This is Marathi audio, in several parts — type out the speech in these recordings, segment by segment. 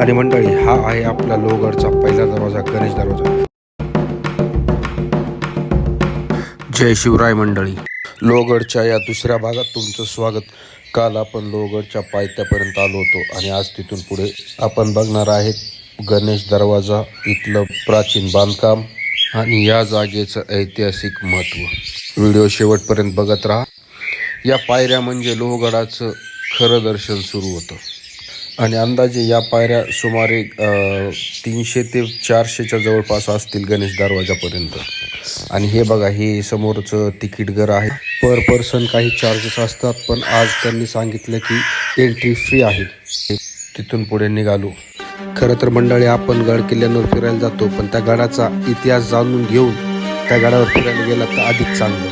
आणि मंडळी हा आहे आपला लोहगडचा पहिला दरवाजा गणेश दरवाजा. जय शिवराय मंडळी. लोहगडच्या या दुसऱ्या भागात तुमचं स्वागत. काल आपण लोहगडच्या पायथ्यापर्यंत आलो होतो आणि आज तिथून पुढे आपण बघणार आहेत गणेश दरवाजा इथलं प्राचीन बांधकाम आणि या जागेचं ऐतिहासिक महत्त्व. व्हिडिओ शेवटपर्यंत बघत राहा. या पायऱ्या म्हणजे लोहगडाचं खरं दर्शन सुरू होतं. आणि अंदाजे या पायऱ्या सुमारे तीनशे ते चारशेच्या जवळपास असतील गणेश दरवाजापर्यंत. आणि हे बघा हे समोरचं तिकीट घर आहे. पर पर्सन काही चार्जेस असतात पण आज त्यांनी सांगितलं की एंट्री फ्री आहे. तिथून पुढे निघालो. खरं तर मंडळी आपण गड किल्ल्यांवर फिरायला जातो पण त्या गडाचा इतिहास जाणून घेऊन त्या गडावर फिरायला गेला तर अधिक चांगलं.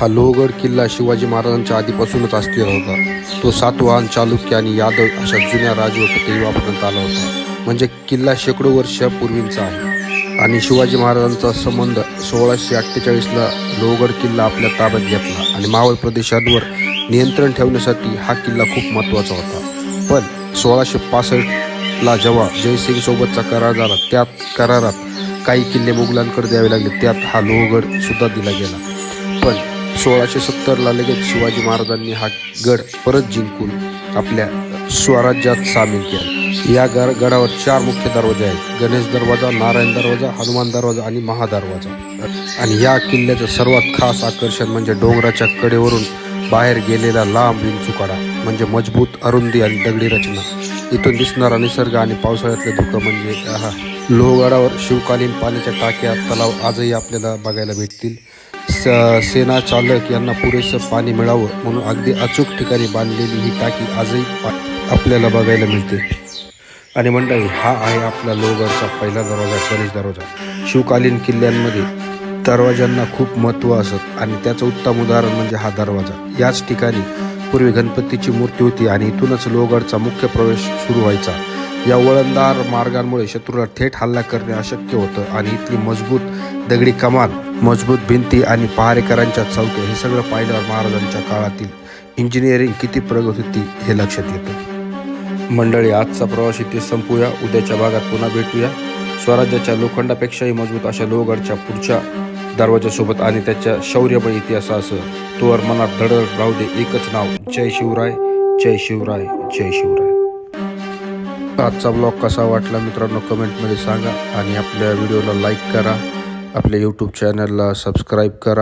हा लोहगड किल्ला शिवाजी महाराजांच्या आधीपासूनच अस्तित्वात होता. तो सातवाहन चालुक्य आणि यादव अशा जुन्या राजवटी वापरण्यात आला होता. म्हणजे किल्ला शेकडो वर्षापूर्वींचा आहे. आणि शिवाजी महाराजांचा संबंध सोळाशे अठ्ठेचाळीसला लोहगड किल्ला आपल्या ताब्यात घेतला आणि मावळ प्रदेशांवर नियंत्रण ठेवण्यासाठी हा किल्ला खूप महत्त्वाचा होता. पण सोळाशे पासष्टला जेव्हा जयसिंग सोबतचा करार झाला त्यात करारात काही किल्ले मुघलांकडे द्यावे लागले त्यात हा लोहगड सुद्धा दिला गेला. सोळाशे सत्तरला लगेच शिवाजी महाराजांनी हा गड परत जिंकून आपल्या स्वराज्यात सामील केला. या गड गडावर चार मुख्य दरवाजे आहेत. गणेश दरवाजा नारायण दरवाजा हनुमान दरवाजा आणि महादरवाजा. आणि या किल्ल्याचं सर्वात खास आकर्षण म्हणजे डोंगराच्या कडेवरून बाहेर गेलेला लांब विंचुकाडा म्हणजे मजबूत अरुंदी आणि दगडी रचना. इथून दिसणारा निसर्ग आणि पावसाळ्यातलं धुकं म्हणजे लोहगडावर शिवकालीन पाण्याच्या टाक्या तलाव आजही आपल्याला बघायला भेटतील. स सेना चालक यांना पुरेसं पाणी मिळावं म्हणून अगदी अचूक ठिकाणी बांधलेली ही टाकी आजही पा- आपल्याला बघायला मिळते. आणि मंडळी हा आहे आपला लोहगडचा पहिला दरवाजा गणेश दरवाजा. शिवकालीन किल्ल्यांमध्ये दरवाजांना खूप महत्त्व असत आणि त्याचं उत्तम उदाहरण म्हणजे हा दरवाजा. याच ठिकाणी पूर्वी गणपतीची मूर्ती होती आणि इथूनच लोहगडचा मुख्य प्रवेश सुरू व्हायचा. या वळणदार मार्गांमुळे शत्रूला थेट हल्ला करणे अशक्य होतं आणि इथली मजबूत दगडी कमान मजबूत भिंती आणि पहारेकरांच्या चौक्या हे सगळं पाहिल्यावर महाराजांच्या काळातील इंजिनिअरिंग किती प्रगत होती हे लक्षात येतं. मंडळी आजचा प्रवास इथे संपूया. उद्याच्या भागात पुन्हा भेटूया. स्वराज्याच्या लोखंडापेक्षाही मजबूत अशा लोहगडच्या पुढच्या दरवाजासोबत आणि त्याच्या शौर्यमय इतिहासासह तोवर मनात धडध राहू दे एकच नाव. जय शिवराय जय शिवराय जय शिवराय. आजचा ब्लॉग कसा वाटला मित्रांनो कमेंटमध्ये सांगा आणि आपल्या व्हिडिओला लाईक करा. आपल्या यूट्यूब चॅनलला सबस्क्राईब करा.